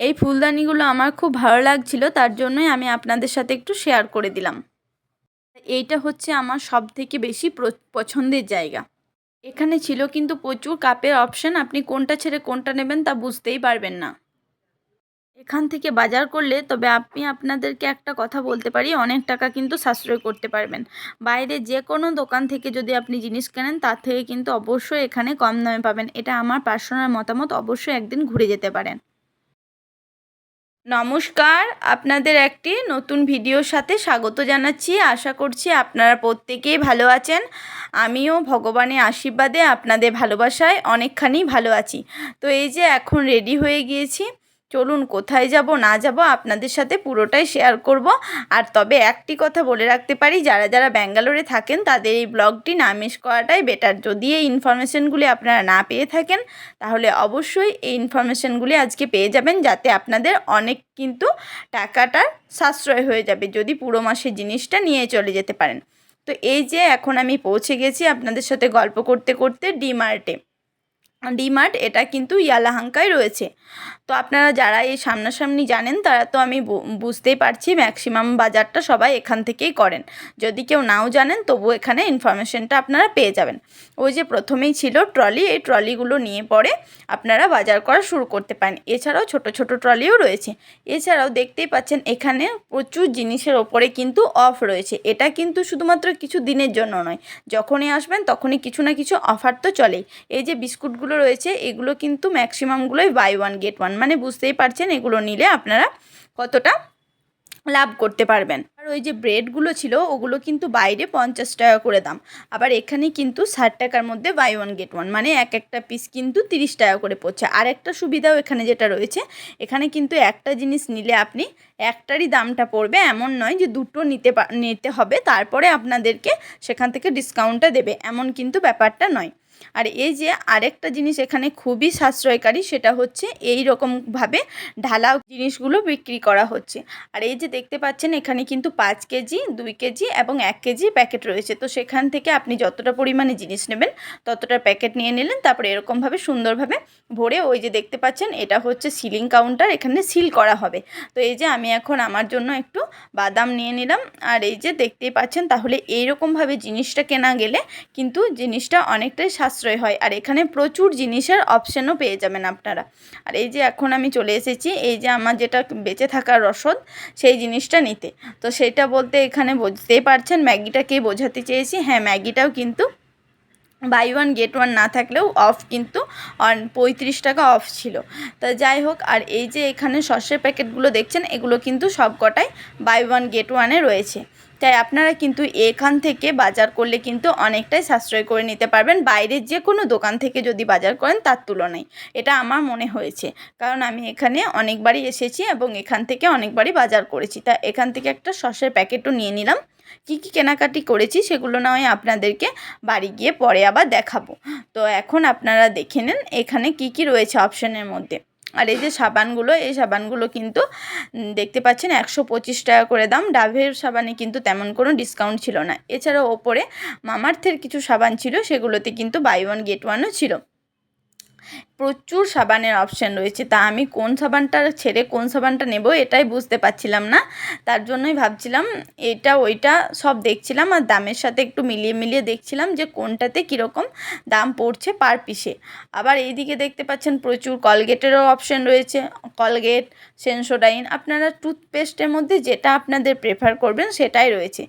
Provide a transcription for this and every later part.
এই ফুলদানিগুলো আমার খুব ভালো লাগছিল, তার জন্যই আমি আপনাদের সাথে একটু শেয়ার করে দিলাম। এইটা হচ্ছে আমার সব থেকে বেশি পছন্দের জায়গা। এখানে ছিল কিন্তু প্রচুর কাপের অপশন আপনি কোনটা ছেড়ে কোনটা নেবেন তা বুঝতেই পারবেন না। এখান থেকে বাজার করলে, তবে আপনি আপনাদেরকে একটা কথা বলতে পারি, অনেক টাকা কিন্তু সাশ্রয় করতে পারবেন। বাইরে যে কোনো দোকান থেকে যদি আপনি জিনিস কেনেন, তার থেকে কিন্তু অবশ্যই এখানে কম দামে পাবেন। এটা আমার পার্সোনাল মতামত, অবশ্যই একদিন ঘুরে যেতে পারেন। নমস্কার, আপনাদের একটি নতুন ভিডিওর সাথে স্বাগত জানাচ্ছি। আশা করছি আপনারা প্রত্যেকেই ভালো আছেন। আমিও ভগবানের আশীর্বাদে আপনাদের ভালোবাসায় অনেকখানি ভালো আছি। তো এই যে এখন রেডি হয়ে গিয়েছি চলুন কোথায় যাব, না যাব আপনাদের সাথে পুরোটাই শেয়ার করব। আর তবে একটি কথা বলে রাখতে পারি, যারা যারা ব্যাঙ্গালোরে থাকেন তাদের এই ব্লগটি না মিস করাটাই বেটার যদি এই ইনফরমেশনগুলি আপনারা না পেয়ে থাকেন, তাহলে অবশ্যই এই ইনফরমেশনগুলি আজকে পেয়ে যাবেন, যাতে আপনাদের অনেক কিন্তু টাকাটার সাশ্রয় হয়ে যাবে, যদি পুরো মাসের জিনিসটা নিয়ে চলে যেতে পারেন। তো এই যে এখন আমি পৌঁছে গেছি আপনাদের সাথে গল্প করতে করতে ডিমার্টে ডিমার্ট এটা কিন্তু ইয়ালাহাঙ্কায় রয়েছে। তো আপনারা যারা এই সামনাসামনি জানেন, তারা তো আমি বুঝতেই পারছি ম্যাক্সিমাম বাজারটা সবাই এখান থেকেই করেন। যদি কেউ নাও জানেন তবু এখানে ইনফরমেশনটা আপনারা পেয়ে যাবেন। ওই যে প্রথমেই ছিল ট্রলি, এই ট্রলিগুলো নিয়ে পরে আপনারা বাজার করা শুরু করতে পারেন। এছাড়াও ছোট ছোট ট্রলিও রয়েছে। এছাড়াও দেখতেই পাচ্ছেন, এখানে প্রচুর জিনিসের ওপরে কিন্তু অফ রয়েছে। এটা কিন্তু শুধুমাত্র কিছু দিনের জন্য নয়। যখনই আসবেন, তখনই কিছু না কিছু অফার তো চলেই। এই যে বিস্কুটগুলো রয়েছে, এগুলো কিন্তু ম্যাক্সিমামগুলোই বাই ওয়ান গেট ওয়ান মানে বুঝতেই পারছেন, এগুলো নিলে আপনারা কতটা লাভ করতে পারবেন। আর ওই যে ব্রেডগুলো ছিল, ওগুলো কিন্তু বাইরে পঞ্চাশ টাকা করে দাম। আবার এখানে কিন্তু ষাট টাকার মধ্যে বাই ওয়ান গেট ওয়ান মানে এক একটা পিস কিন্তু তিরিশ টাকা করে পড়ছে। আর একটা সুবিধাও এখানে যেটা রয়েছে, এখানে কিন্তু একটা জিনিস নিলে আপনি একটারই দামটা পড়বে, এমন নয় যে দুটো নিতে নিতে হবে, তারপরে আপনাদেরকে সেখান থেকে ডিসকাউন্টটা দেবে, এমন কিন্তু ব্যাপারটা নয়। আর এই যে আরেকটা জিনিস এখানে খুবই সাশ্রয়কারী, সেটা হচ্ছে এই রকমভাবে ঢালা জিনিসগুলো বিক্রি করা হচ্ছে। আর এই যে দেখতে পাচ্ছেন, এখানে কিন্তু পাঁচ কেজি, দুই কেজি এবং এক কেজি প্যাকেট রয়েছে। তো সেখান থেকে আপনি যতটা পরিমাণে জিনিস নেবেন, ততটা প্যাকেট নিয়ে নিলেন। তারপরে এরকমভাবে সুন্দরভাবে ভরে ওই যে দেখতে পাচ্ছেন, এটা হচ্ছে সিলিং কাউন্টার, এখানে সিল করা হবে। তো এই যে আমি এখন আমার জন্য একটু বাদাম নিয়ে নিলাম। আর এই যে দেখতেই পাচ্ছেন, তাহলে এইরকমভাবে জিনিসটা কেনা গেলে কিন্তু জিনিসটা অনেকটাই সাশ্রয় হয়। আর এখানে প্রচুর জিনিসের অপশানও পেয়ে যাবেন আপনারা। আর এই যে এখন আমি চলে এসেছি, এই যে আমার যেটা বেঁচে থাকার রসদ, সেই জিনিসটা নিতে। তো সেটা বলতে এখানে বুঝতেই পারছেন ম্যাগিটাকে বোঝাতে চেয়েছি? হ্যাঁ ম্যাগিটাও কিন্তু বাই ওয়ান গেট ওয়ান না থাকলেও অফ কিন্তু পঁয়ত্রিশ টাকা অফ ছিল। তা যাই হোক, আর এই যে এখানে সসের প্যাকেটগুলো দেখছেন, এগুলো কিন্তু সব কটাই বাই ওয়ান গেট ওয়ানে রয়েছে। তাই আপনারা কিন্তু এখান থেকে বাজার করলে কিন্তু অনেকটাই সাশ্রয় করে নিতে পারবেন। বাইরের যে কোনো দোকান থেকে যদি বাজার করেন, তার তুলনায়। এটা আমার মনে হয়েছে। কারণ আমি এখানে অনেকবারই এসেছি এবং এখান থেকে অনেকবারই বাজার করেছি। তা এখান থেকে একটা সসের প্যাকেটও নিয়ে নিলাম। কী কী কেনাকাটি করেছি সেগুলো না হয় আপনাদেরকে বাড়ি গিয়ে পরে আবার দেখাবো। তো এখন আপনারা দেখে নেন এখানে কি কি রয়েছে অপশানের মধ্যে। আর এই যে সাবানগুলো, এই সাবানগুলো কিন্তু দেখতে পাচ্ছেন একশো পঁচিশ টাকা করে দাম। ডাভের সাবানে কিন্তু তেমন কোনো ডিসকাউন্ট ছিল না। এছাড়াও ওপরে মামার্থের কিছু সাবান ছিল, সেগুলোতে কিন্তু বাই ওয়ান গেট ওয়ানও ছিল। প্রচুর সাবানের অপশান রয়েছে। তা আমি কোন সাবানটা ছেড়ে কোন সাবানটা নেব এটাই বুঝতে পারছিলাম না। তার জন্যই ভাবছিলাম এটা, ওইটা সব দেখছিলাম আর দামের সাথে একটু মিলিয়ে মিলিয়ে দেখছিলাম যে কোনটাতে কীরকম দাম পড়ছে পার পিসে আবার এইদিকে দেখতে পাচ্ছেন প্রচুর কলগেটেরও অপশান রয়েছে। কলগেট, সেন্সোডাইন, আপনারা টুথপেস্টের মধ্যে যেটা আপনাদের প্রেফার করবেন সেটাই রয়েছে।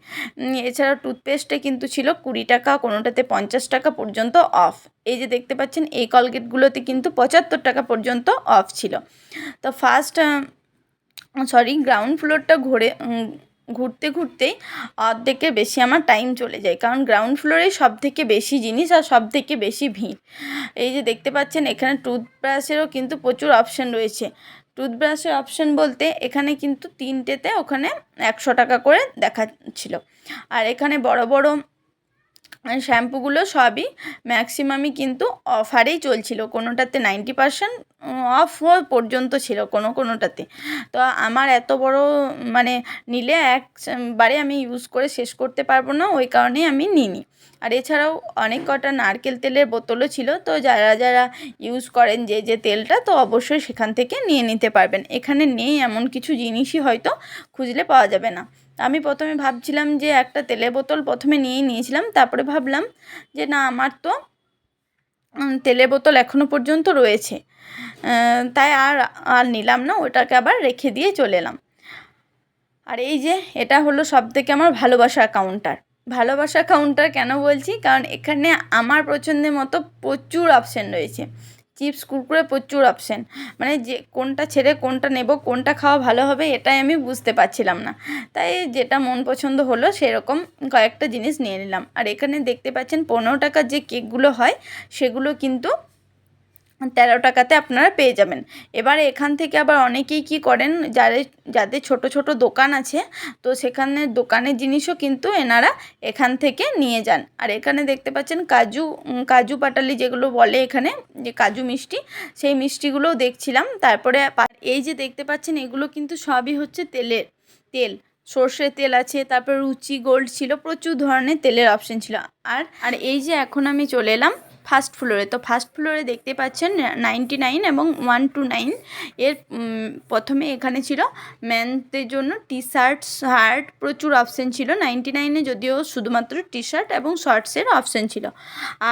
এছাড়া টুথপেস্টে কিন্তু ছিল কুড়ি টাকা, কোনোটাতে পঞ্চাশ টাকা পর্যন্ত অফ এই যে দেখতে পাচ্ছেন এই কলগেটগুলোতে কিন্তু পঁচাত্তর টাকা পর্যন্ত অফ ছিল। তো ফার্স্ট সরি গ্রাউন্ড ফ্লোরটা ঘুরে ঘুরতে ঘুরতেই অর্ধেকের বেশি আমার টাইম চলে যায়। কারণ গ্রাউন্ড ফ্লোরে সব থেকে বেশি জিনিস আর সব থেকে বেশি ভিড়। এই যে দেখতে পাচ্ছেন, এখানে টুথব্রাশেরও কিন্তু প্রচুর অপশান রয়েছে। টুথব্রাশের অপশান বলতে এখানে কিন্তু তিনটেতে ওখানে একশো টাকা করে দেখাচ্ছিল। আর এখানে বড় বড় শ্যাম্পুগুলো সবই ম্যাক্সিমামই কিন্তু অফারেই চলছিল। কোনোটাতে নাইনটি পারসেন্ট অফ পর্যন্ত ছিল কোনো কোনোটাতে। তো আমার এত বড় মানে নিলে একবারে আমি ইউজ করে শেষ করতে পারব না, ওই কারণেই আমি নিইনি। আর এছাড়াও অনেক কটা নারকেল তেলের বোতলও ছিল, তো যারা যারা ইউজ করেন যে যে তেলটা, তো অবশ্যই সেখান থেকে নিয়ে নিতে পারবেন। এখানে নেই এমন কিছু জিনিসই হয়তো খুঁজলে পাওয়া যাবে না। আমি প্রথমে ভাবছিলাম যে একটা তেলের বোতল প্রথমে নিয়েই নিয়েছিলাম, তারপরে ভাবলাম যে না, আমার তো তেলের বোতল এখনও পর্যন্ত রয়েছে। তাই আর আর নিলাম না, ওটাকে আবার রেখে দিয়ে চলে এলাম। আর এই যে, এটা হলো সব থেকে আমার ভালোবাসার কাউন্টার ভালোবাসা কাউন্টার কেন বলছি? কারণ এখানে আমার পছন্দের মতো প্রচুর অপশান রয়েছে। চিপস, কুরকুরে প্রচুর অপশান মানে যে কোনটা ছেড়ে কোনটা নেব, কোনটা খাওয়া ভালো হবে, এটাই আমি বুঝতে পারছিলাম না। তাই যেটা মন পছন্দ হলো, সেরকম কয়েকটা জিনিস নিয়ে নিলাম। আর এখানে দেখতে পাচ্ছেন, পনেরো টাকার যে কেকগুলো হয়, সেগুলো কিন্তু তেরো টাকাতে আপনারা পেয়ে যাবেন। এবারে এখান থেকে আবার অনেকেই কি করেন যাদের যাদের ছোট ছোট দোকান আছে, তো সেখানে দোকানের জিনিসও কিন্তু এনারা এখান থেকে নিয়ে যান। আর এখানে দেখতে পাচ্ছেন কাজু কাজু পাটালি যেগুলো বলে এখানে, যে কাজু মিষ্টি, সেই মিষ্টিগুলোও দেখছিলাম। তারপরে এই যে দেখতে পাচ্ছেন এগুলো কিন্তু সবই হচ্ছে তেলের, তেল। সর্ষের তেল আছে, তারপর রুচি গোল্ড ছিল, প্রচুর ধরনের তেলের অপশন ছিল। আর আর এই যে এখন আমি চলে এলাম ফার্স্ট ফ্লোরে। তো ফার্স্ট ফ্লোরে দেখতে পাচ্ছেন নাইনটি নাইন এবং ওয়ান টু নাইন। এর প্রথমে এখানে ছিল ম্যানদের জন্য টি শার্ট শার্ট প্রচুর অপশান ছিল নাইনটি নাইনে, যদিও শুধুমাত্র টি শার্ট এবং শর্টসের অপশান ছিল।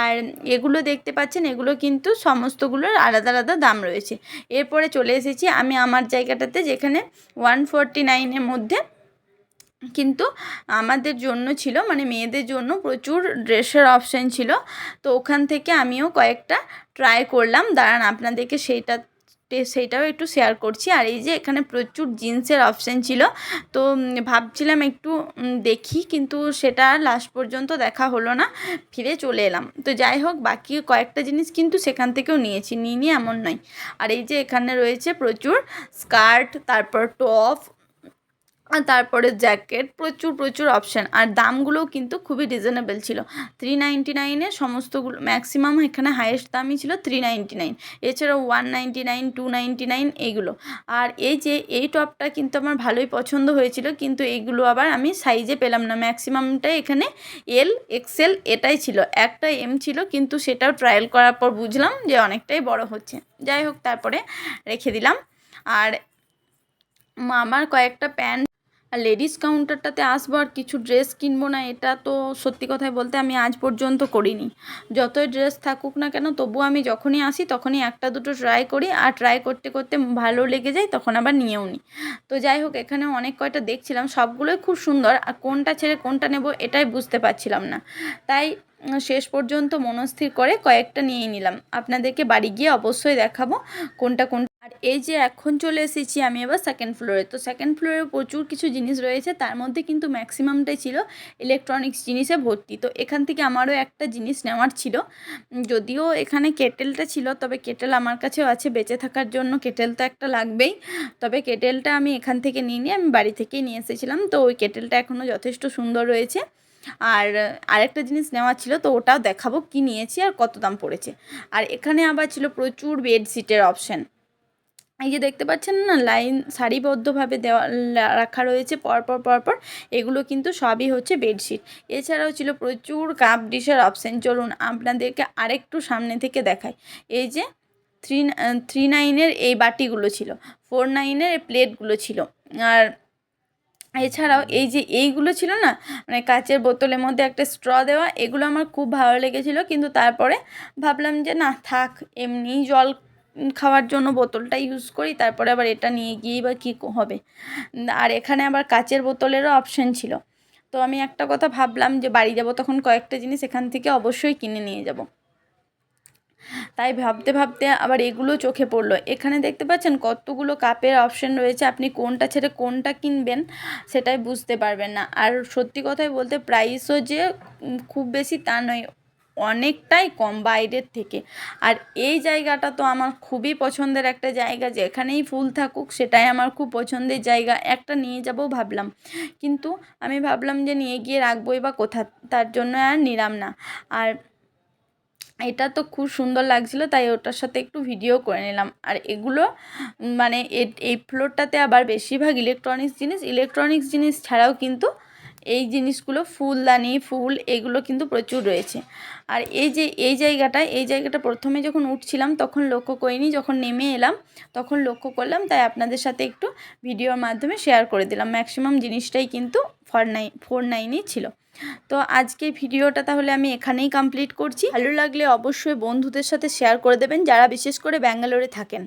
আর এগুলো দেখতে পাচ্ছেন, এগুলো কিন্তু সমস্তগুলোর আলাদা আলাদা দাম রয়েছে। এরপরে চলে এসেছি আমি আমার জায়গাটাতে যেখানে ওয়ান ফোরটি নাইনের মধ্যে কিন্তু আমাদের জন্য ছিল মানে মেয়েদের জন্য প্রচুর ড্রেসের অপশান ছিল। তো ওখান থেকে আমিও কয়েকটা ট্রাই করলাম। দাঁড়ান, আপনাদেরকে সেইটা, সেইটাও একটু শেয়ার করছি। আর এই যে এখানে প্রচুর জিন্সের অপশান ছিল, তো ভাবছিলাম একটু দেখি, কিন্তু সেটা লাস্ট পর্যন্ত দেখা হলো না, ফিরে চলে এলাম। তো যাই হোক, বাকি কয়েকটা জিনিস কিন্তু সেখান থেকেও নিয়েছি নিয়ে এমন নয়। আর এই যে এখানে রয়েছে প্রচুর স্কার্ট তারপর টপ তারপরে জ্যাকেট, প্রচুর প্রচুর অপশান আর দামগুলোও কিন্তু খুবই রিজনেবল ছিল। থ্রি নাইনটি নাইনে সমস্তগুলো ম্যাক্সিমাম এখানে হায়েস্ট দামই ছিল থ্রি নাইনটি নাইন এছাড়াও one ninety nine two ninety nine এইগুলো আর এই যে, এই টপটা কিন্তু আমার ভালোই পছন্দ হয়েছিল, কিন্তু এইগুলো আবার আমি সাইজে পেলাম না। ম্যাক্সিমামটাই এখানে এল এক্সেল এটাই ছিল। একটা এম ছিল, কিন্তু সেটাও ট্রায়াল করার পর বুঝলাম যে অনেকটাই বড় হচ্ছে। যাই হোক, তারপরে রেখে দিলাম। আর আমার কয়েকটা প্যান্ট আর লেডিস কাউন্টারটাতে আসব আর কিছু ড্রেস কিনবো না, এটা তো সত্যি কথাই বলতে আমি আজ পর্যন্ত করিনি। যতই ড্রেস থাকুক না কেন তবু আমি যখনই আসি, তখনই একটা দুটো ট্রাই করি, আর ট্রাই করতে করতে ভালো লেগে যায়, তখন আবার নিয়েও নিই তো যাই হোক, এখানে অনেক কয়টা দেখছিলাম, সবগুলোই খুব সুন্দর, আর কোনটা ছেড়ে কোনটা নেব এটাই বুঝতে পারছিলাম না। তাই শেষ পর্যন্ত মনস্থির করে কয়েকটা নিয়েই নিলাম। আপনাদেরকে বাড়ি গিয়ে অবশ্যই দেখাবো কোনটা কোনটা আর এই যে এখন চলে এসেছি আমি এবার সেকেন্ড ফ্লোরে তো সেকেন্ড ফ্লোরে প্রচুর কিছু জিনিস রয়েছে, তার মধ্যে কিন্তু ম্যাক্সিমামটাই ছিল ইলেকট্রনিক্স জিনিসে ভর্তি। তো এখান থেকে আমারও একটা জিনিস নেওয়ার ছিল। যদিও এখানে কেটেলটা ছিল, তবে কেটেল আমার কাছেও আছে, বেঁচে থাকার জন্য কেটেল তো একটা লাগবেই। তবে কেটেলটা আমি এখান থেকে নিয়ে নিয়ে আমি বাড়ি থেকেই নিয়ে এসেছিলাম। তো ওই কেটেলটা এখনও যথেষ্ট সুন্দর রয়েছে। আর আরেকটা জিনিস নেওয়া ছিল, তো ওটাও দেখাবো কি নিয়েছি আর কত দাম পড়েছে। আর এখানে আবার ছিল প্রচুর বেডশিটের অপশান এই যে দেখতে পাচ্ছেন না, লাইন সারিবদ্ধভাবে দেওয়া রাখা রয়েছে পরপর পরপর এগুলো কিন্তু সবই হচ্ছে বেডশিট। এছাড়াও ছিল প্রচুর কাপ ডিশের অপশান। চলুন আপনাদেরকে আরেকটু সামনে থেকে দেখাই। এই যে থ্রি থ্রি নাইনের এই বাটিগুলো ছিল, ফোর নাইনের প্লেটগুলো ছিল। আর এছাড়াও এই যে এইগুলো ছিল না মানে কাচের বোতলের মধ্যে একটা স্ট্র দেওয়া, এগুলো আমার খুব ভালো লেগেছিলো। কিন্তু তারপরে ভাবলাম যে না, থাক এমনি জল খাওয়ার জন্য বোতলটা ইউজ করি, তারপরে আবার এটা নিয়ে গিয়েই বা কী হবে। আর এখানে আবার কাচের বোতলেরও অপশান ছিল। তো আমি একটা কথা ভাবলাম যে বাড়ি যাব তখন কয়েকটা জিনিস এখান থেকে অবশ্যই কিনে নিয়ে যাব। তাই ভাবতে ভাবতে আবার এগুলো চোখে পড়ল। এখানে দেখতে পাচ্ছেন কতগুলো কাপের অপশন রয়েছে, আপনি কোনটা ছেড়ে কোনটা কিনবেন সেটাই বুঝতে পারবেন না। আর সত্যি কথাই বলতে প্রাইসও যে খুব বেশি তা নয়। অনেকটাই কম বাইরের থেকে। আর এই জায়গাটা তো আমার খুবই পছন্দের একটা জায়গা, যেখানেই ফুল থাকুক সেটাই আমার খুব পছন্দের জায়গা। একটা নিয়ে যাব ভাবলাম। কিন্তু আমি ভাবলাম যে নিয়ে গিয়ে রাখবোই বা কোথা, তার জন্য আর নিলাম না। আর এটা তো খুব সুন্দর লাগছিল, তাই ওটার সাথে একটু ভিডিও করে নিলাম। আর এগুলো মানে এই ফ্লোরটাতে আবার বেশিরভাগ ইলেকট্রনিক্স জিনিস ইলেকট্রনিক্স জিনিস ছাড়াও কিন্তু এই জিনিসগুলো ফুলদানি, ফুল এগুলো কিন্তু প্রচুর রয়েছে। আর এই যে, এই জায়গাটা এই জায়গাটা প্রথমে যখন উঠছিলাম তখন লক্ষ্য করিনি, যখন নেমে এলাম তখন লক্ষ্য করলাম, তাই আপনাদের সাথে একটু ভিডিওর মাধ্যমে শেয়ার করে দিলাম। ম্যাক্সিমাম জিনিসটাই কিন্তু ফর নাইন ফোর নাইনই ছিল। তো আজকে ভিডিওটা তাহলে আমি এখানেই কমপ্লিট করছি। ভালো লাগলে অবশ্যই বন্ধুদের সাথে শেয়ার করে দেবেন, যারা বিশেষ করে ব্যাঙ্গালোরে থাকেন।